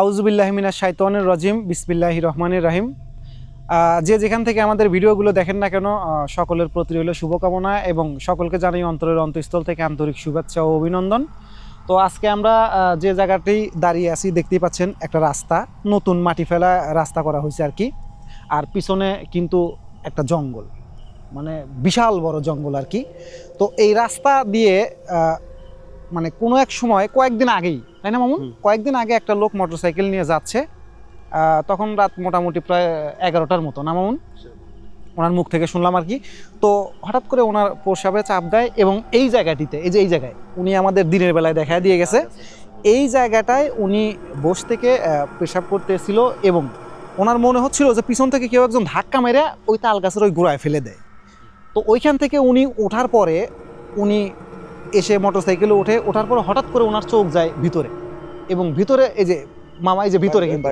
আউজুবিল্লাহমিনা শাইতানের রাজিম বিসমিল্লাহি রহমানির রাহিম। যে যেখান থেকে আমাদের ভিডিওগুলো দেখেন না কেন সকলের প্রতি রইল শুভকামনা এবং সকলকে জানাই অন্তরের অন্তঃস্থল থেকে আন্তরিক শুভেচ্ছা ও অভিনন্দন। তো আজকে আমরা যে জায়গাটি দাঁড়িয়ে আছি দেখতেই পাচ্ছেন, একটা রাস্তা, নতুন মাটি ফেলা রাস্তা করা হয়েছে আর কি। আর পিছনে কিন্তু একটা জঙ্গল মানে বিশাল বড় জঙ্গল আর কি। তো এই রাস্তা দিয়ে মানে কোনো এক সময় কয়েকদিন আগেই তাই না মামুন? কয়েকদিন আগে একটা লোক মোটরসাইকেল নিয়ে যাচ্ছে তখন রাত মোটামুটি প্রায় এগারোটার মতো না মামুন? ওনার মুখ থেকে শুনলাম আর কি। তো হঠাৎ করে ওনার প্রসাবে চাপ দেয় এবং এই জায়গাটিতে এই যে এই জায়গায় উনি আমাদের দিনের বেলায় দেখা দিয়ে গেছে। এই জায়গাটায় উনি বস থেকে পেশাব করতে এসেছিল এবং ওনার মনে হচ্ছিল যে পিছন থেকে কেউ একজন ধাক্কা মেরে ওই তাল গাছের ওই গোড়ায় ফেলে দেয়। তো ওইখান থেকে উনি ওঠার পরে উনি এসে মোটরসাইকেলে ওঠে ওঠার পর হঠাৎ করে ওনার চোখ যায় ভিতরে। এবং ভিতরে এই যে মামা এই যে ভিতরে কিন্তু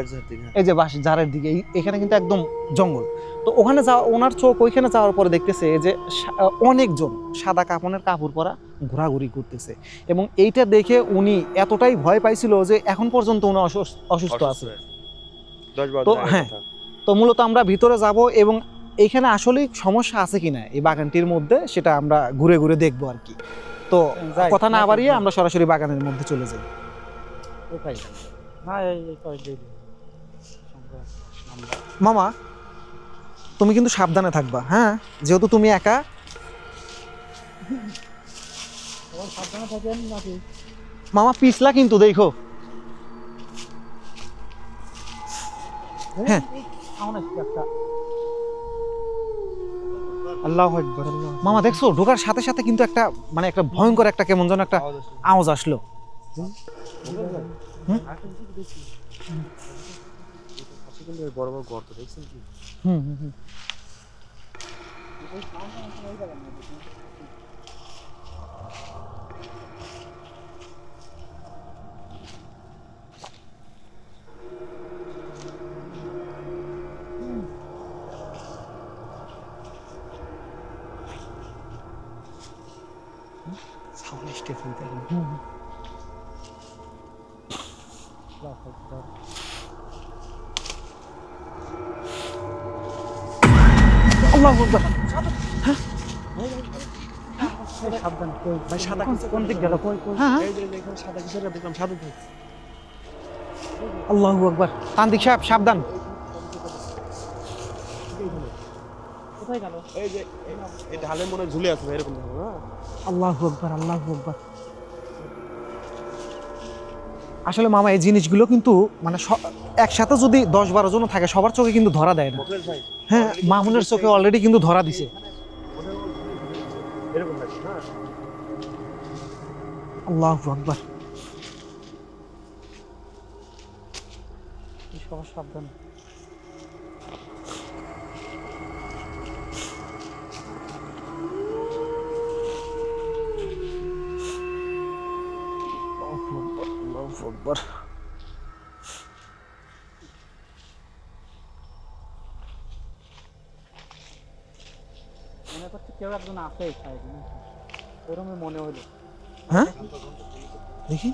এই যে বাস জারের দিকে এখানে কিন্তু একদম জঙ্গল। তো ওখানে যাওয়া ওনার চোখ ওইখানে যাওয়ার পরে দেখতেছে যে অনেকজন সাদা কাপড়ের কাপড় পরা ঘোরাঘুরি করতেছে। এবং এইটা দেখে উনি এতটাই ভয় পাইছিল যে এখন পর্যন্ত উনি অসুস্থ আছে। তো হ্যাঁ। তো মূলত আমরা ভিতরে যাব এবং এখানে আসলেই সমস্যা আছে কিনা এই বাগানটির মধ্যে সেটা আমরা ঘুরে ঘুরে দেখব আর কি। তো কথা না বাড়িয়ে আমরা সরাসরি বাগানের মধ্যে চলে যাই। কয়েকদিন মামা তুমি কিন্তু সাবধানে থাকবা হ্যাঁ? যেহেতু তুমি একা। মামা পিছলা কিন্তু দেখো। হ্যাঁ। আল্লাহ আকবার মামা দেখছ? ঢোকার সাথে সাথে কিন্তু একটা মানে একটা ভয়ঙ্কর একটা কেমন যেন একটা আওয়াজ আসলো। হুম? হুম হুম। আকবার আল্লাহু আকবার। এই সাবধান। কই? ভাই, সাদা কোন- কিছু কোন দিক গেল? কই কই? হ্যাঁ। এই যে এখানে সাদা কিছু একটা দেখলাম সাদা। আল্লাহু আকবার। তান্ত্রিক সাহেব সাবধান। কোথায় গেল। এই যে এই- ঢালে মনে ঝুলে আছে ভাই, এরকম হ্যাঁ? আল্লাহু আকবার আল্লাহু আকবার। আসলে মামা এই জিনিসগুলো কিন্তু মানে একসাথে যদি দশ বারো জন থাকে সবার চোখে কিন্তু ধরা দেয় না। হ্যাঁ মামুনের চোখে অলরেডি কিন্তু ধরা দিছে। হ্যাঁ? আল্লাহু আকবার। সবার সাবধান। আকবার মনে করছি কেউ একজন আছে ওরকমই মনে হলো। হ্যাঁ? দেখি।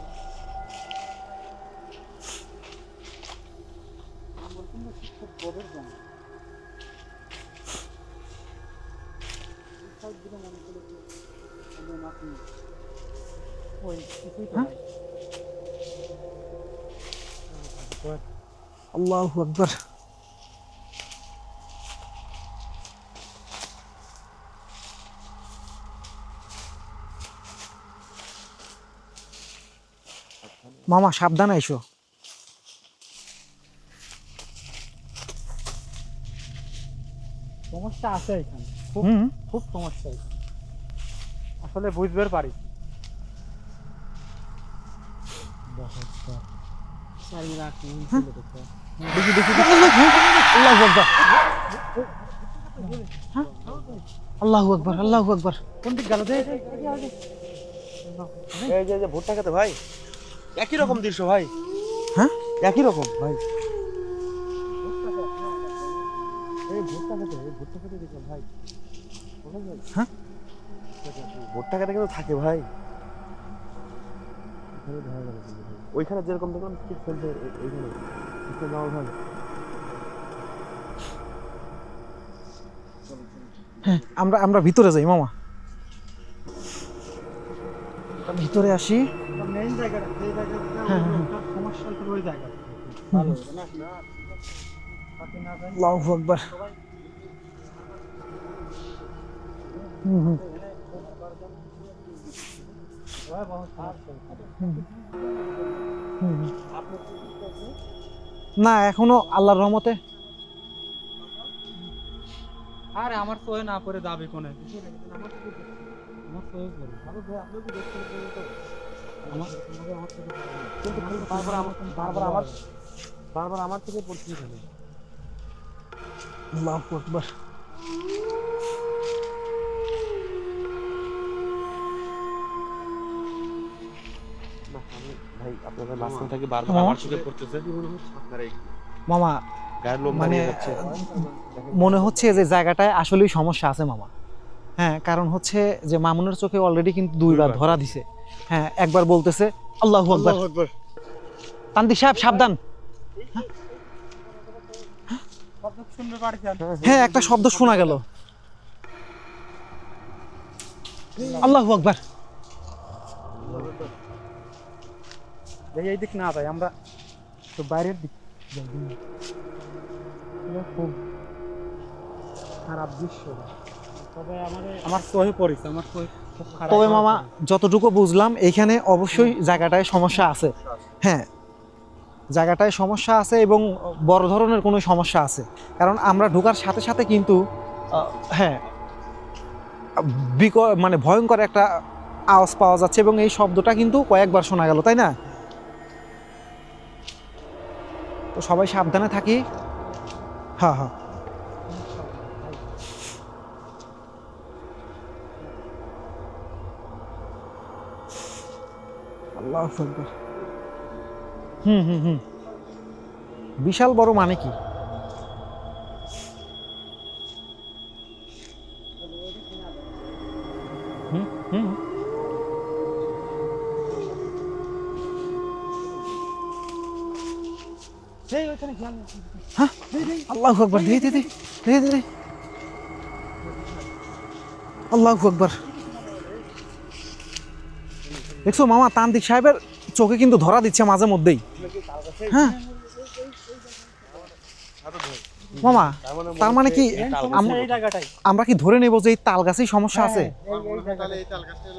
মনে আল্লাহু আকবার। মামা সাবধানে আইসো। সমস্যা আছে এখানে। খুব হুম। খুব সমস্যা এখানে। আসলে বুঝবার পারি। দেখি দেখি আল্লাহু আকবার? আল্লাহু আকবার আল্লাহু আকবার কোন দিক গেল এই ভাই একই রকম দৃশ্য ভাই হ্যাঁ একই রকম ভাই এই খেতে ভুট্টা খেতে ভাই হ্যাঁ? ভুট্টা খেতে কিন্তু থাকে ভাই গেল ওইখানে যেরকম দেখলাম ঠিক ফেলতে এইখানে। ঠিক যাওয়া ভালো হ্যাঁ আমরা আমরা ভিতরে যাই মামা। ভিতরে আসি। মেইন জায়গাটা যে জায়গাটা হ্যাঁ, হ্যাঁ, ওটার সমস্যা হচ্ছে ওই জায়গাটা। ভালো না? না আল্লাহু আকবার। হুম হুম সবাই বহুত সমস্যা হচ্ছে। হুম হুম। না এখনও আল্লাহর রহমতে। আরে আমার সহে না করে যাবে কোনে? আমার বারবার আমার বারবার আমার থেকে পড়ছি এখানে আল্লাহু মাঝখানে থাকি বারবার মামা। আমার চোখে পড়তেছে মামা মানে মনে হচ্ছে যে জায়গাটায় আসলেই সমস্যা আছে মামা। হ্যাঁ কারণ হচ্ছে যে মামুনের চোখে অলরেডি কিন্তু দুইবার। ধরা দিছে। হ্যাঁ একবার বলতেছে আল্লাহ আকবার। আল্লাহু সাহেব সাবধান। শব্দ শুনতে পারছেন হ্যাঁ একটা শব্দ শোনা গেল। আল্লাহ আকবার। এই এই দিক না ভাই আমরা তো বাইরের দিক খুব খারাপ দৃশ্য তবে আমাদের আমার সহে পড়েছে আমার সহে তবে মামা যতটুকু বুঝলাম এইখানে অবশ্যই জায়গাটায় সমস্যা আছে। হ্যাঁ জায়গাটায় সমস্যা আছে এবং বড় ধরনের কোনো সমস্যা আছে। কারণ আমরা ঢোকার সাথে সাথে কিন্তু আহ, হ্যাঁ বিক মানে ভয়ঙ্কর একটা আওয়াজ পাওয়া যাচ্ছে এবং এই শব্দটা কিন্তু কয়েকবার শোনা গেল তাই না? তো সবাই সাবধানে থাকি? হ্যাঁ হ্যাঁ। আল্লাহ হুম হুম হুম। বিশাল বড় মানে কি? আল্লাহ আকবার দে দে দে আল্লাহ আকবার দেখছ মামা তান্ত্রিক সাহেবের চোখে কিন্তু ধরা দিচ্ছে মাঝে মধ্যেই হ্যাঁ মামা তার মানে কি আমরা কি ধরে নেব যে এই তাল গাছেই সমস্যা আছে হ্যাঁ, এই- জায়গাটাই।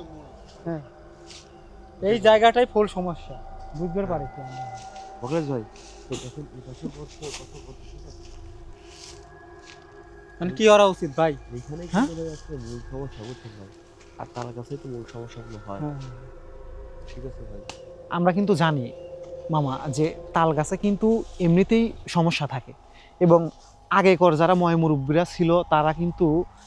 হ্যাঁ এই জায়গাটাই ফুল সমস্যা বুঝতে বকলেশ ভাই মানে কি করা উচিত ভাই? এইখানে হ্যাঁ? কি বলে যাচ্ছে মূল সমস্যা বুঝছেন ভাই? আর তার কাছেই তো মূল সমস্যাগুলো হয়। হ্যাঁ। ঠিক আছে ভাই। আমরা কিন্তু জানি মামা যে তাল গাছে কিন্তু এমনিতেই সমস্যা থাকে। এবং আগেকর যারা ময় মুরব্বীরা ছিল তারা কিন্তু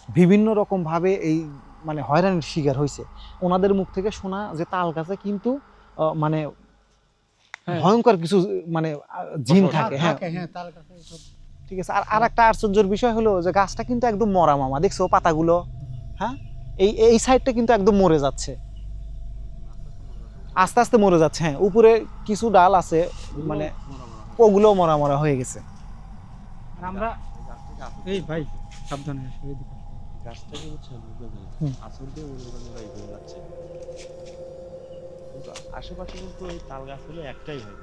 বিভিন্ন রকমভাবে এই মানে হয়রানির শিকার হয়েছে ওনাদের মুখ থেকে শোনা যে তাল গাছে কিন্তু আহ, মানে হ্যাঁ। ভয়ঙ্কর কিছু মানে জিন থাকে হ্যাঁ। হ্যাঁ তাল গাছে ঠিক আছে? আর আর একটা আশ্চর্যের বিষয় হলো যে গাছটা কিন্তু একদম মরা মামা দেখছ পাতাগুলো? হ্যাঁ? এই এই সাইডটা কিন্তু একদম মরে যাচ্ছে। আস্তে আস্তে মরে যাচ্ছে হ্যাঁ। উপরে কিছু ডাল আছে মানে ওগুলো মরা মরা হয়ে গেছে। আমরা এই ভাই সাবধানে গাছটাকে হচ্ছে। আসল দিয়ে যাচ্ছে। আশেপাশে কিন্তু এই তাল গাছ হলো একটাই ভাই।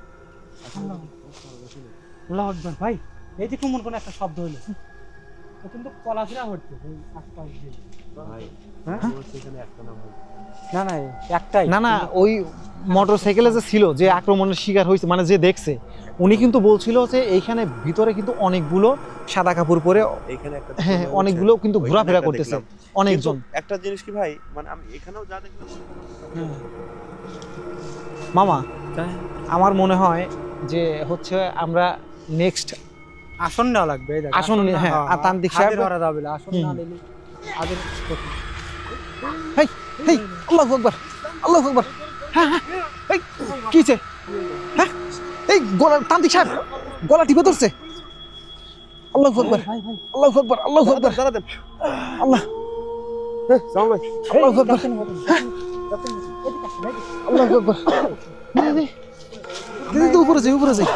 আল্লাহু আকবার ভাই। এই যে কেমন কোন একটা শব্দ হলো। ও কিন্তু পলাশিরা হচ্ছে এই আশপাশ দিয়ে। ভাই হ্যাঁ? হচ্ছে এখানে একটা না না না একটাই। না না ওই মোটর সাইকেলে যে ছিল যে আক্রমণের শিকার হয়েছে মানে যে দেখছে উনি কিন্তু বলছিল যে এইখানে ভিতরে কিন্তু অনেকগুলো সাদা কাপড় পরে এইখানে একটা হ্যাঁ অনেকগুলো কিন্তু ঘোরাফেরা করতেছে অনেকজন। একটা জিনিস কি ভাই মানে আমি এখানেও যা দেখলাম। হ্যাঁ। মামা আমার মনে হয় যে হচ্ছে আমরা নেক্সট আসন নেওয়া লাগবে আসন হ্যাঁ, আর তান্ত্রিক সাহেব- ধরা যাবে না, আসন। না নিলে ক্ষতি। হেই হেই আল্লাহ আকবার আল্লাহ আকবার। হ্যাঁ হ্যাঁ এই কিছে হ্যাঁ এই গলা তান্ত্রিক সাহেব গলা টিপে ধরছে। আল্লাহ আকবার আল্লাহ আকবার আল্লাহ আকবার। আল্লাহ। আল্লাহ আকবার। আল্লাহ আকবার। দিদি উপরে যাই উপরে যাই।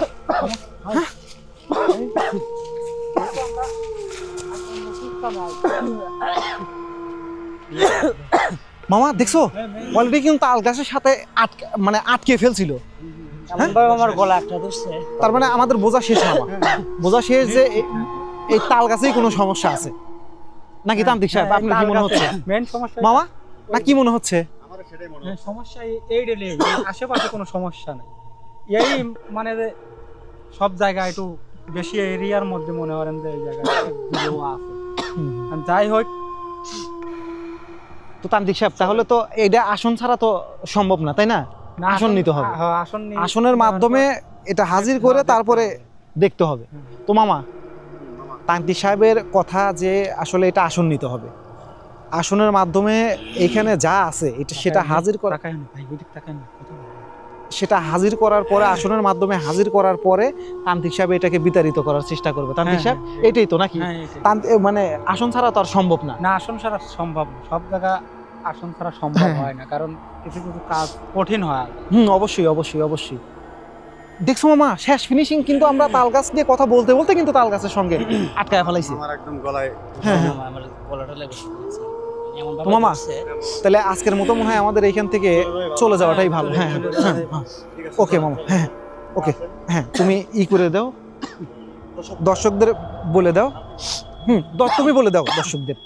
মামা দেখছ? অলরেডি কিন্তু তাল গাছের সাথে আটকে মানে আটকে ফেলছিল। আমার গলা একটা ধরছে। তার মানে আমাদের বোঝা শেষ মামা। বোঝা শেষ যে এই- তাল গাছেই কোনো সমস্যা আছে। নাকি তান্ত্রিক সাহেব আপনার কি মনে হচ্ছে? মামা না কি মনে হচ্ছে? হ্যাঁ, সমস্যা এই- রেলে আশেপাশে কোনো সমস্যা নেই। এই মানে যে সব জায়গায় একটু বেশি এরিয়ার মধ্যে মনে করেন যে এই জায়গায় আছে। যাই হোক তো তান্ত্রিক সাহেব তাহলে তো এটা আসন ছাড়া তো সম্ভব না তাই না? আসন নিতে হবে। হ্যাঁ, নিয়ে- আসনের মাধ্যমে এটা হাজির করে তারপরে দেখতে হবে। তো মামা তান্ত্রিক সাহেবের কথা যে আসলে এটা আসন নিতে হবে আসনের মাধ্যমে এখানে যা আছে এটা সেটা হাজির করা সেটা হাজির করার পরে আসনের মাধ্যমে হাজির করার পরে তান্ত্রিক সাহেব এটাকে বিতাড়িত করার চেষ্টা করবে। তান্ত্রিক হ্যাঁ, সাহেব হ্যাঁ, এটাই তো নাকি? হ্যাঁ, মানে আসন ছাড়া তো আর সম্ভব না। না আসন ছাড়া সম্ভব না। সব জায়গা আসন ছাড়া সম্ভব হ্যাঁ। হয়। না কারণ কিছু কিছু কাজ কঠিন হয়। হুম অবশ্যই অবশ্যই অবশ্যই। দেখছ মামা শেষ ফিনিশিং কিন্তু আমরা তাল গাছ দিয়ে কথা বলতে বলতে কিন্তু তাল গাছের সঙ্গে আটকায় ফেলাইছি। আমার একদম গলায় হ্যাঁ হ্যাঁ। আমার গলাটা লেগে মামা, তাহলে আজকের মতো মনে হয় আমাদের এইখান থেকে চলে যাওয়াটাই ভালো। হ্যাঁ হ্যাঁ, হ্যাঁ হ্যাঁ। ওকে মামা হ্যাঁ ওকে হ্যাঁ তুমি ই করে দাও। দর্শকদের বলে দাও। হুম তুমি বলে দাও দর্শকদের।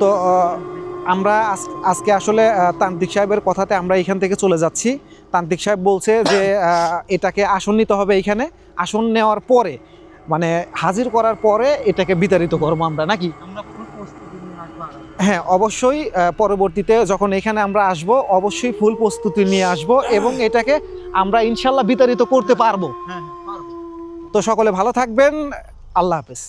তো আমরা আজকে আসলে তান্ত্রিক সাহেবের কথাতে আমরা এখান থেকে চলে যাচ্ছি। তান্ত্রিক সাহেব বলছে যে এটাকে আসন নিতে হবে এখানে। আসন নেওয়ার পরে মানে হাজির করার পরে এটাকে বিতাড়িত করব আমরা নাকি? হ্যাঁ অবশ্যই পরবর্তীতে যখন এখানে আমরা আসব অবশ্যই ফুল প্রস্তুতি নিয়ে আসব এবং এটাকে আমরা ইনশাল্লাহ বিতাড়িত করতে হ্যাঁ হ্যাঁ পারব। তো সকলে ভালো থাকবেন আল্লাহ হাফেজ।